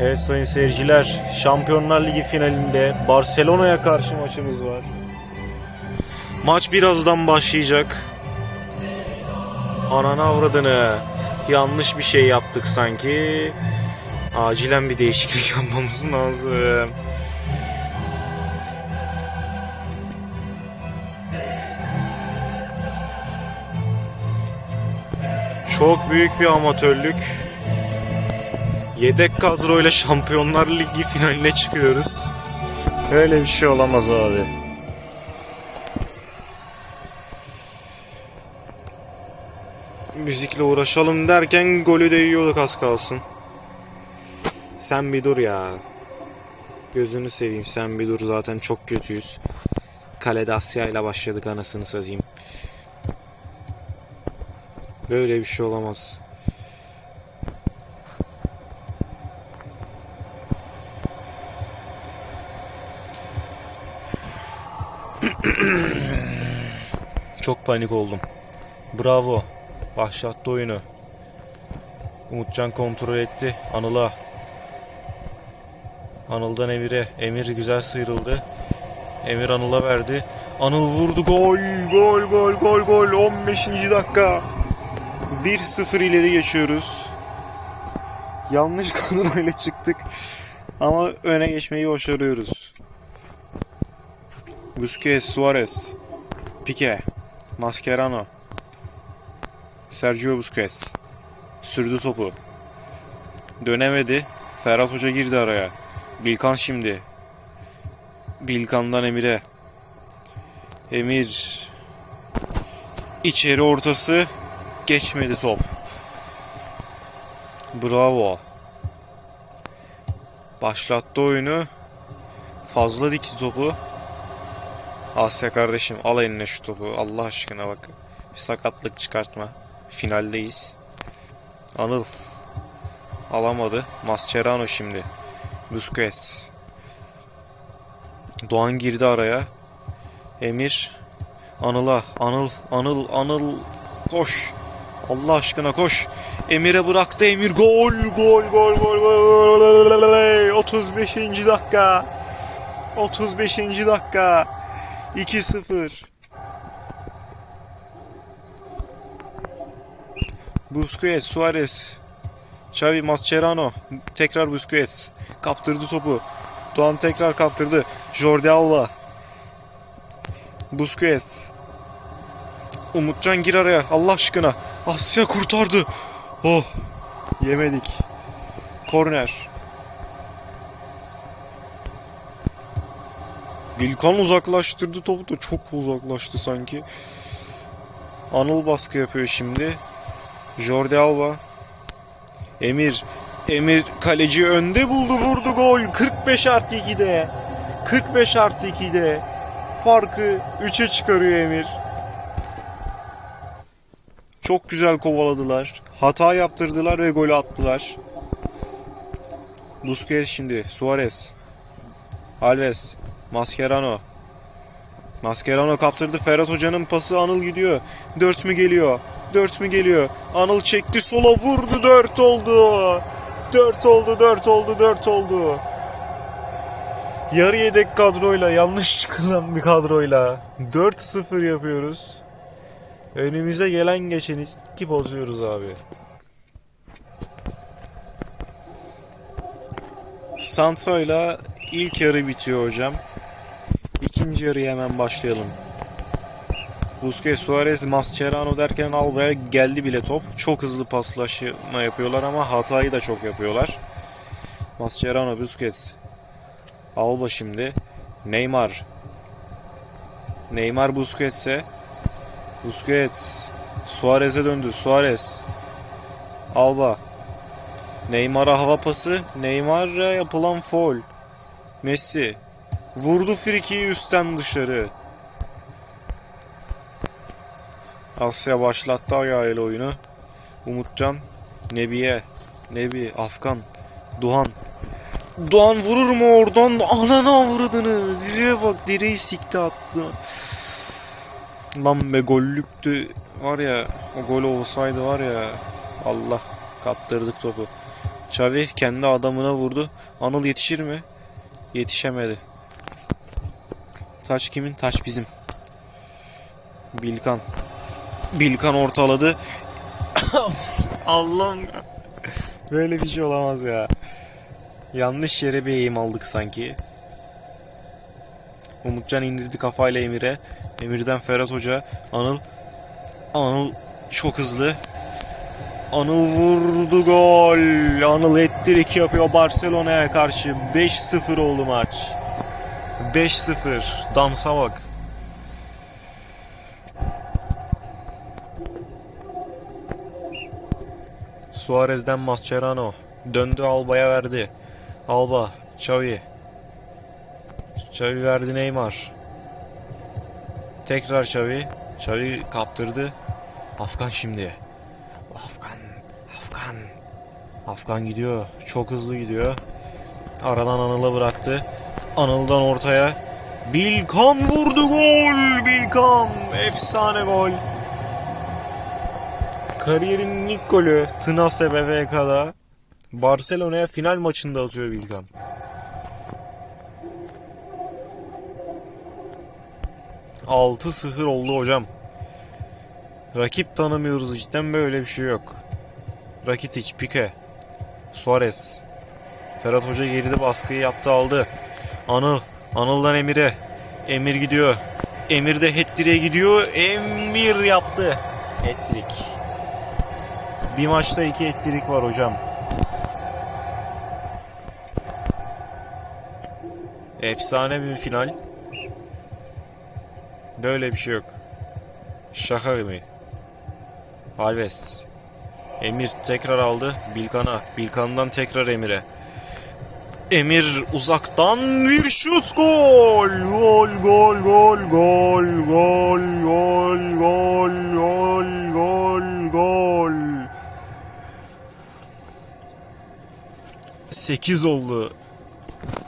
Evet sayın seyirciler, Şampiyonlar Ligi finalinde Barcelona'ya karşı maçımız var. Maç birazdan başlayacak. Ananı avradını. Yanlış bir şey yaptık sanki. Acilen bir değişiklik yapmamız lazım. Çok büyük bir amatörlük. Yedek kadroyla Şampiyonlar Ligi finaline çıkıyoruz. Öyle bir şey olamaz abi. Müzikle uğraşalım derken golü de yiyorduk az kalsın. Sen bir dur ya. Gözünü seveyim sen bir dur zaten çok kötüyüz. Kalede Asya ile başladık anasını satayım. Böyle bir şey olamaz. Çok panik oldum. Bravo. Başlattı oyunu. Umutcan kontrol etti. Anıl'a. Anıl'dan Emir'e. Emir güzel sıyrıldı. Emir Anıl'a verdi. Anıl vurdu. Gol, gol, gol, gol, gol. 15. dakika. 1-0 ileri geçiyoruz. Yanlış kadroyla çıktık. Ama öne geçmeyi başarıyoruz. Busquets, Suarez, Pique, Mascherano, Sergio Busquets. Sürdü topu. Dönemedi. Ferhat Hoca girdi araya. Bilkan şimdi. Bilkan'dan Emir'e. Emir. İçeri ortası. Geçmedi top. Bravo. Başlattı oyunu. Fazla dikti topu. Asya kardeşim al eline şu topu. Allah aşkına bak. Bir sakatlık çıkartma. Finaldeyiz. Anıl. Alamadı. Mascherano şimdi. Busquets. Doğan girdi araya. Emir. Anıl'a. Anıl. Anıl. Anıl. Koş. Allah aşkına koş. Emir'e bıraktı. Emir gol. Gol. Gol. Gol. Gol. gol. 35. dakika. 35. dakika. 2-0. Busquets, Suarez, Xavi Mascherano, tekrar Busquets. Kaptırdı topu. Doğan tekrar kaptırdı. Jordi Alba. Busquets. Umutcan gir araya. Allah aşkına. Asya kurtardı. Oh. Yemedik. Korner. Bilkan uzaklaştırdı topu da çok uzaklaştı sanki. Anıl baskı yapıyor şimdi. Jordi Alba. Emir. Emir kaleci önde buldu vurdu gol. 45 artı 2'de. 45 artı 2'de. Farkı 3'e çıkarıyor Emir. Çok güzel kovaladılar. Hata yaptırdılar ve golü attılar. Busquets şimdi. Suarez. Alves. Mascherano. Mascherano kaptırdı. Ferhat Hoca'nın pası Anıl gidiyor. 4 mü geliyor? 4 mü geliyor? Anıl çekti sola vurdu 4 oldu. 4 oldu 4 oldu 4 oldu. Yarı yedek kadroyla yanlış çıkılan bir kadroyla 4-0 yapıyoruz. Önümüze gelen geçeni ki bozuyoruz abi. Santro'yla ilk yarı bitiyor hocam. İkinci yarıya hemen başlayalım. Busquets, Suarez, Mascherano derken Alba'ya geldi bile top. Çok hızlı paslaşma yapıyorlar ama hatayı da çok yapıyorlar. Mascherano, Busquets. Alba şimdi. Neymar. Neymar Busquets'e. Busquets. Suarez'e döndü. Suarez. Alba. Neymar'a hava pası. Neymar'a yapılan foul. Messi. Vurdu frikiyi üstten dışarı. Asya başlattı ayağıyla oyunu. Umutcan. Nebiye. Nebi. Afgan. Duhan. Doğan vurur mu oradan? Anana avradını. Direğe bak direği sikti attı. Lan be gollüktü. Var ya o gol olsaydı var ya Allah kaptırdık topu. Xavi kendi adamına vurdu. Anıl yetişir mi? Yetişemedi. Taç kimin? Taç bizim. Bilkan. Bilkan ortaladı. Allah'ım. Böyle bir şey olamaz ya. Yanlış yere bir eğim aldık sanki. Umutcan indirdi kafayla Emir'e. Emir'den Ferhat Hoca. Anıl. Anıl çok hızlı. Anıl vurdu gol. Anıl ettirik yapıyor Barcelona'ya karşı. 5-0 oldu maç. 5-0. Dansa bak. Suarez'den Mascherano. Döndü Alba'ya verdi. Alba, Xavi. Xavi verdi Neymar. Tekrar Xavi. Xavi kaptırdı. Afgan şimdi. Afgan, Afgan. Afgan gidiyor. Çok hızlı gidiyor. Aradan Anıl'a bıraktı. Anıl'dan ortaya. Bilkan vurdu gol. Bilkan. Efsane gol. Kariyerinin ilk golü Tınase BVK'da. Barcelona'ya final maçında atıyor Bilkan. Altı sıfır oldu hocam. Rakip tanımıyoruz cidden böyle bir şey yok. Rakitic, Pique, Suarez. Ferhat Hoca geride baskıyı yaptı aldı. Anıl, Anıl'dan Emir'e. Emir gidiyor. Emir de Hettir'e gidiyor. Emir yaptı. Hettirik. Bir maçta iki ettirik var hocam. Efsane bir final. Böyle bir şey yok. Şaka gibi. Alves. Emir tekrar aldı. Bilkan'a. Bilkan'dan tekrar Emir'e. Emir uzaktan bir şut gol. Gol gol gol gol gol gol gol gol gol gol. 8 oldu.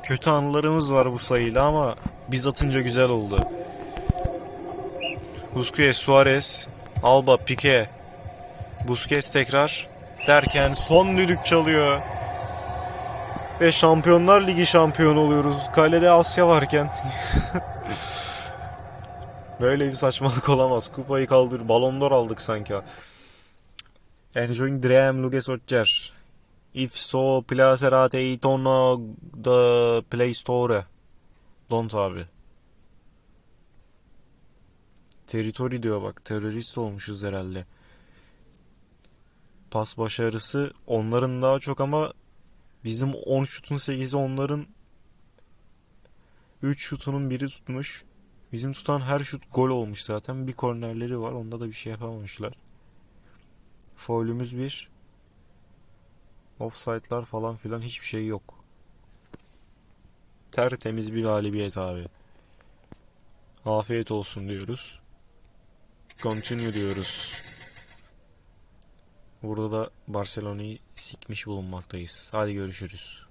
Kötü anılarımız var bu sayıyla ama biz atınca güzel oldu. Busquets, Suarez, Alba, Pique, Busquets tekrar derken son düdük çalıyor. Ve Şampiyonlar Ligi şampiyonu oluyoruz. Kalede Asya varken. Böyle bir saçmalık olamaz. Kupayı kaldır. Ballon d'Or aldık sanki. Enjoying dream Luges Otjer. If so, placerate it on uh, the Play Store. Don't abi. Territory diyor bak. Terörist olmuşuz herhalde. Pas başarısı onların daha çok ama bizim 10 şutun 8'i onların 3 şutunun biri tutmuş. Bizim tutan her şut gol olmuş zaten. Bir kornerleri var. Onda da bir şey yapamamışlar. Faulümüz bir. Offside'lar falan filan hiçbir şey yok. Tertemiz bir galibiyet abi. Afiyet olsun diyoruz. Continue diyoruz. Burada da Barcelona'yı sikmiş bulunmaktayız. Hadi görüşürüz.